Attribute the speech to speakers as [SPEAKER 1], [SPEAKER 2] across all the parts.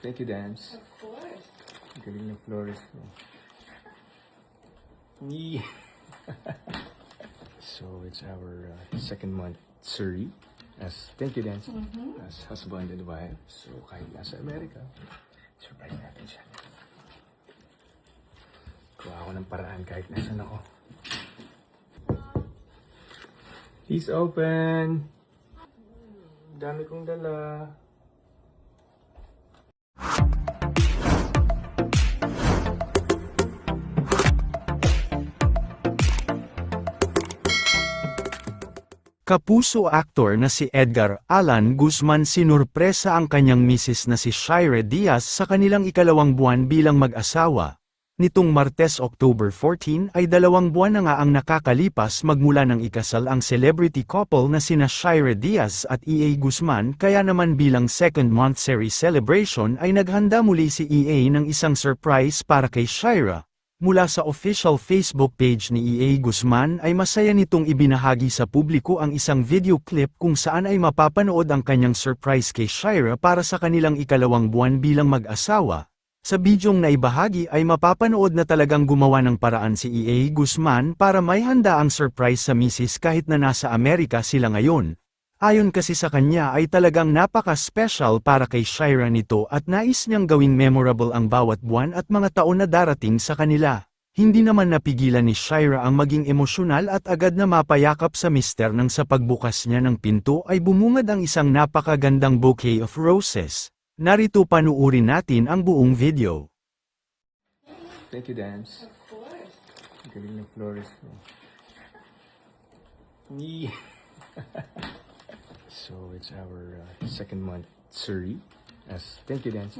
[SPEAKER 1] Thank you, Dance.
[SPEAKER 2] Of course.
[SPEAKER 1] Galing ng florist mo. Yeah. so, it's our uh, second month surgery as thank you, Dance. As husband and wife. So, kahit nasa Amerika, surprise natin siya. Kuha ako ng paraan kahit nasan ako. He's open. Dami kong dala.
[SPEAKER 3] Kapuso actor na si Edgar Alan Guzman sinurpresa ang kanyang misis na si Shire Diaz sa kanilang ikalawang buwan bilang mag-asawa. Nitong Martes October 14 ay dalawang buwan na nga ang nakakalipas magmula ng ikasal ang celebrity couple na sina Shire Diaz at EA Guzman kaya naman bilang second month series celebration ay naghanda muli si EA ng isang surprise para kay Shira. Mula sa official Facebook page ni EA Guzman ay masaya nitong ibinahagi sa publiko ang isang video clip kung saan ay mapapanood ang kanyang surprise kay Shira para sa kanilang ikalawang buwan bilang mag-asawa. Sa bidyong naibahagi ay mapapanood na talagang gumawa ng paraan si EA Guzman para may handa ang surprise sa misis kahit na nasa Amerika sila ngayon. Ayon kasi sa kanya ay talagang napaka-special para kay Shira nito at nais niyang gawing memorable ang bawat buwan at mga taon na darating sa kanila. Hindi naman napigilan ni Shira ang maging emosyonal at agad na mapayakap sa mister nang sa pagbukas niya ng pinto ay bumungad ang isang napakagandang bouquet of roses. Narito panuurin natin ang buong video.
[SPEAKER 1] Thank you, Dance.
[SPEAKER 2] Of course.
[SPEAKER 1] Galing ng florist mo. Yeah. so, it's our uh, second month surgery as thank you, Dance.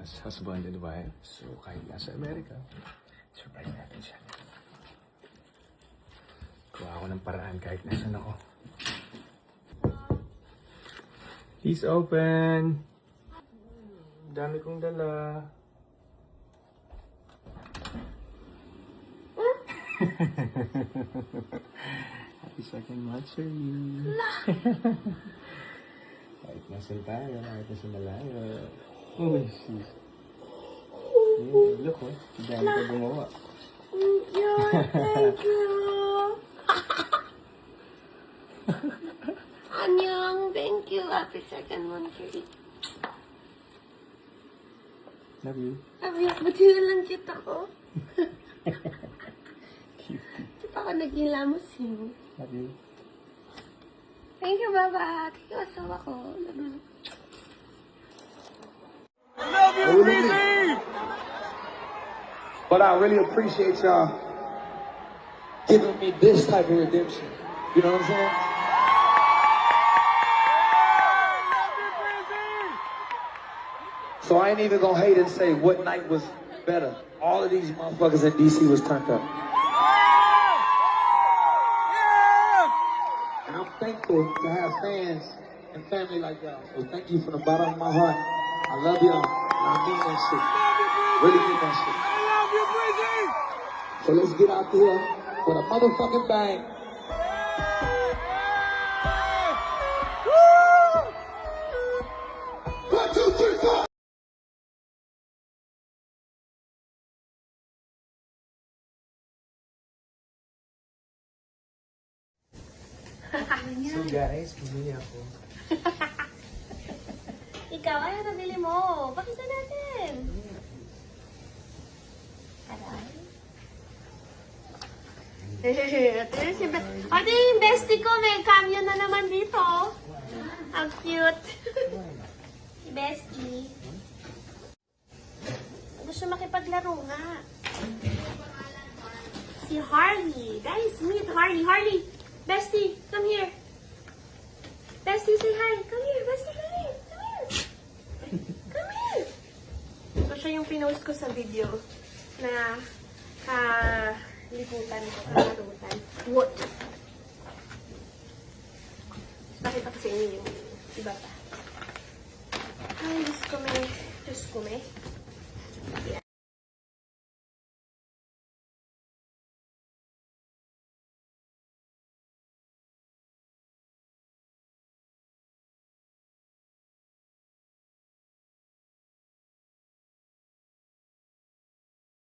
[SPEAKER 1] As husband and wife. So, kahit nasa Amerika, surprise natin siya. Kuha ako ng paraan kahit nasan ako. He's open. Dami kong dala. Second month, sir. kahit nasan tayo, kahit nasa malayo. Oh, sis. Look, oh. Dami ka gumawa.
[SPEAKER 2] Thank you. Thank you. Anyong, thank you. Happy second monthly.
[SPEAKER 1] Love you.
[SPEAKER 2] Sabi ba't yun lang kita ko?
[SPEAKER 1] Cute.
[SPEAKER 2] Pa ako nagilamos yun.
[SPEAKER 1] Love you.
[SPEAKER 2] Thank you, Baba. Thank you, asawa ko. Love you.
[SPEAKER 4] But I really appreciate y'all giving me this type of redemption. You know what I'm saying? So I ain't even gonna hate and say what night was better. All of these motherfuckers in DC was turned up. And I'm thankful to have fans and family like y'all. So thank you from the bottom of my heart. I love y'all. I mean that shit. Really mean that shit. So let's get out there with a motherfucking bang.
[SPEAKER 1] So guys, bumili ako.
[SPEAKER 2] Ikaw, ay, nabili mo. Pakita natin. Aray. Ito yung si Be- Ate, yung bestie ko, may cameo na naman dito. Ang cute. si bestie. Gusto makipaglaro nga. Si Harley. Guys, meet Harley. Harley, bestie, come here. Bestie, say hi. Come here, bestie, come here. Come here. Come here. Ito siya yung pinost ko sa video na kaliputan ko, kalarutan. What? Bakit ako sa inyo yung iba pa? Ay, Diyos ko may, Diyos ko may.